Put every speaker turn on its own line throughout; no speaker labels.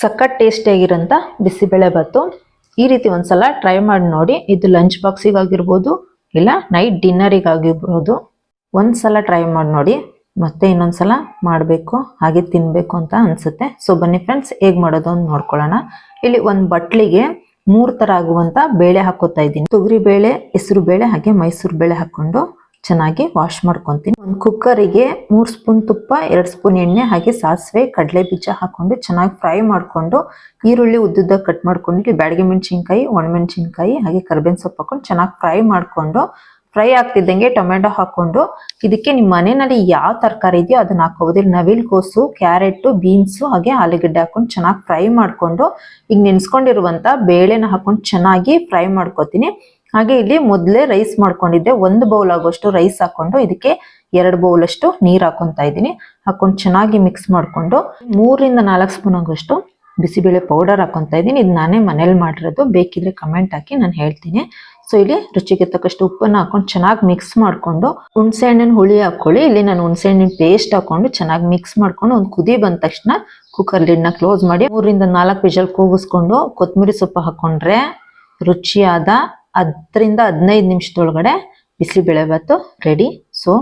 ಸಖತ್ ಟೇಸ್ಟಿಯಾಗಿರೋಂಥ ಬಿಸಿಬೇಳೆ ಭಾತು. ಈ ರೀತಿ ಒಂದ್ಸಲ ಟ್ರೈ ಮಾಡಿ ನೋಡಿ. ಇದು ಲಂಚ್ ಬಾಕ್ಸಿಗಾಗಿರ್ಬೋದು ಇಲ್ಲ ನೈಟ್ ಡಿನ್ನರಿಗಾಗಿರ್ಬೋದು ಒಂದ್ಸಲ ಟ್ರೈ ಮಾಡಿ ನೋಡಿ. ಮತ್ತೆ ಇನ್ನೊಂದ್ಸಲ ಮಾಡಬೇಕು, ಹಾಗೆ ತಿನ್ನಬೇಕು ಅಂತ ಅನ್ಸುತ್ತೆ. ಸೊ ಬನ್ನಿ ಫ್ರೆಂಡ್ಸ್ ಹೇಗೆ ಮಾಡೋದು ಅಂತ ನೋಡ್ಕೊಳ್ಳೋಣ. ಇಲ್ಲಿ ಒಂದು ಬಟ್ಲಿಗೆ ಮೂರು ಥರ ಆಗುವಂಥ ಬೇಳೆ ಹಾಕೋತಾ ಇದ್ದೀನಿ. ತೊಗರಿ ಬೇಳೆ ಹೆಸರು ಬೇಳೆ ಹಾಗೆ ಮೈಸೂರು ಬೇಳೆ ಹಾಕೊಂಡು ಚೆನ್ನಾಗಿ ವಾಶ್ ಮಾಡ್ಕೊತೀನಿ. ಒಂದು ಕುಕ್ಕರಿಗೆ ಮೂರು ಸ್ಪೂನ್ ತುಪ್ಪ, ಎರಡು ಸ್ಪೂನ್ ಎಣ್ಣೆ, ಹಾಗೆ ಸಾಸಿವೆ, ಕಡಲೆ ಬೀಜ ಹಾಕೊಂಡು ಚೆನ್ನಾಗಿ ಫ್ರೈ ಮಾಡಿಕೊಂಡು ಈರುಳ್ಳಿ ಉದ್ದುದ್ದ ಕಟ್ ಮಾಡ್ಕೊಂಡು ಬ್ಯಾಡಗೆ ಮೆಣಸಿನ್ಕಾಯಿ, ಒಣಮೆಣಸಿನ್ಕಾಯಿ, ಹಾಗೆ ಕರ್ಬೇವಿನ ಸೊಪ್ಪು ಹಾಕೊಂಡು ಚೆನ್ನಾಗಿ ಫ್ರೈ ಮಾಡಿಕೊಂಡು ಫ್ರೈ ಆಗ್ತಿದ್ದಂಗೆ ಟೊಮೆಟೊ ಹಾಕೊಂಡು ಇದಕ್ಕೆ ನಿಮ್ಮ ಮನೆಯಲ್ಲಿ ಯಾವ ತರಕಾರಿ ಇದೆಯೋ ಅದನ್ನ ಹಾಕೋದಿಲ್ಲ ನವಿಲ್ ಕೋಸು, ಕ್ಯಾರೆಟು, ಬೀನ್ಸು, ಹಾಗೆ ಆಲೂಗಡ್ಡೆ ಹಾಕೊಂಡು ಚೆನ್ನಾಗಿ ಫ್ರೈ ಮಾಡಿಕೊಂಡು ಈಗ ನೆನೆಸ್ಕೊಂಡಿರುವಂಥ ಬೇಳೆನ ಹಾಕೊಂಡು ಚೆನ್ನಾಗಿ ಫ್ರೈ ಮಾಡ್ಕೊತೀನಿ. ಹಾಗೆ ಇಲ್ಲಿ ಮೊದಲೇ ರೈಸ್ ಮಾಡ್ಕೊಂಡಿದ್ದೆ. ಒಂದು ಬೌಲ್ ಆಗೋಷ್ಟು ರೈಸ್ ಹಾಕೊಂಡು ಇದಕ್ಕೆ ಎರಡು ಬೌಲ್ ಅಷ್ಟು ನೀರು ಹಾಕೊಂತ ಇದ್ದೀನಿ. ಹಾಕೊಂಡು ಚೆನ್ನಾಗಿ ಮಿಕ್ಸ್ ಮಾಡಿಕೊಂಡು ಮೂರಿಂದ ನಾಲ್ಕು ಸ್ಪೂನ್ ಆಗೋಷ್ಟು ಬಿಸಿಬೇಳೆ ಪೌಡರ್ ಹಾಕೊಂತ ಇದ್ದೀನಿ. ಇದು ನಾನೇ ಮನೇಲಿ ಮಾಡಿರೋದು. ಬೇಕಿದ್ರೆ ಕಮೆಂಟ್ ಹಾಕಿ ನಾನು ಹೇಳ್ತೀನಿ. ಸೊ ಇಲ್ಲಿ ರುಚಿಗೆ ತಕ್ಕಷ್ಟು ಉಪ್ಪನ್ನ ಹಾಕೊಂಡು ಚೆನ್ನಾಗಿ ಮಿಕ್ಸ್ ಮಾಡಿಕೊಂಡು ಹುಣಸೆ ಹಣ್ಣಿನ ಹುಳಿ ಹಾಕೊಳ್ಳಿ. ಇಲ್ಲಿ ನಾನು ಹುಣಸೆ ಹಣ್ಣಿನ ಪೇಸ್ಟ್ ಹಾಕೊಂಡು ಚೆನ್ನಾಗಿ ಮಿಕ್ಸ್ ಮಾಡ್ಕೊಂಡು ಒಂದು ಕುದಿ ಬಂದ ತಕ್ಷಣ ಕುಕ್ಕರ್ ಲಿಡ್ನ ಕ್ಲೋಸ್ ಮಾಡಿ ಮೂರಿಂದ ನಾಲ್ಕು ವಿಜಲ್ ಕೂಗಿಸ್ಕೊಂಡು ಕೊತ್ತಂಬರಿ ಸೊಪ್ಪು ಹಾಕೊಂಡ್ರೆ ರುಚಿಯಾದ ಹತ್ತರಿಂದ ಹದಿನೈದು ನಿಮಿಷದೊಳಗಡೆ ಬಿಸಿಬೇಳೆ ಭಾತು ರೆಡಿ ಸೊ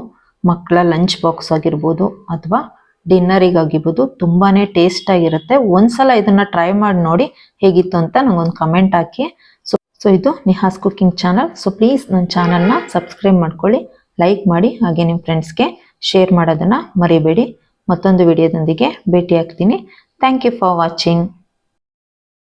ಮಕ್ಕಳ ಲಂಚ್ ಬಾಕ್ಸ್ ಆಗಿರ್ಬೋದು ಅಥವಾ ಡಿನ್ನರಿಗಾಗಿರ್ಬೋದು ತುಂಬಾ ಟೇಸ್ಟ್ ಆಗಿರುತ್ತೆ. ಒಂದ್ಸಲ ಇದನ್ನ ಟ್ರೈ ಮಾಡಿ ನೋಡಿ ಹೇಗಿತ್ತು ಅಂತ ನನಗೊಂದು ಕಮೆಂಟ್ ಹಾಕಿ. ಸೊ ಸೊ ಇದು Niha's cooking channel so please ನನ್ನ ಚಾನಲ್ನ ಸಬ್ಸ್ಕ್ರೈಬ್ ಮಾಡ್ಕೊಳ್ಳಿ ಲೈಕ್ ಮಾಡಿ, ಹಾಗೆ ನಿಮ್ಮ ಫ್ರೆಂಡ್ಸ್ಗೆ ಶೇರ್ ಮಾಡೋದನ್ನು ಮರಿಬೇಡಿ. ಮತ್ತೊಂದು ವಿಡಿಯೋದೊಂದಿಗೆ ಭೇಟಿ ಆಗ್ತೀನಿ ಥ್ಯಾಂಕ್ ಯು ಫಾರ್ ವಾಚಿಂಗ್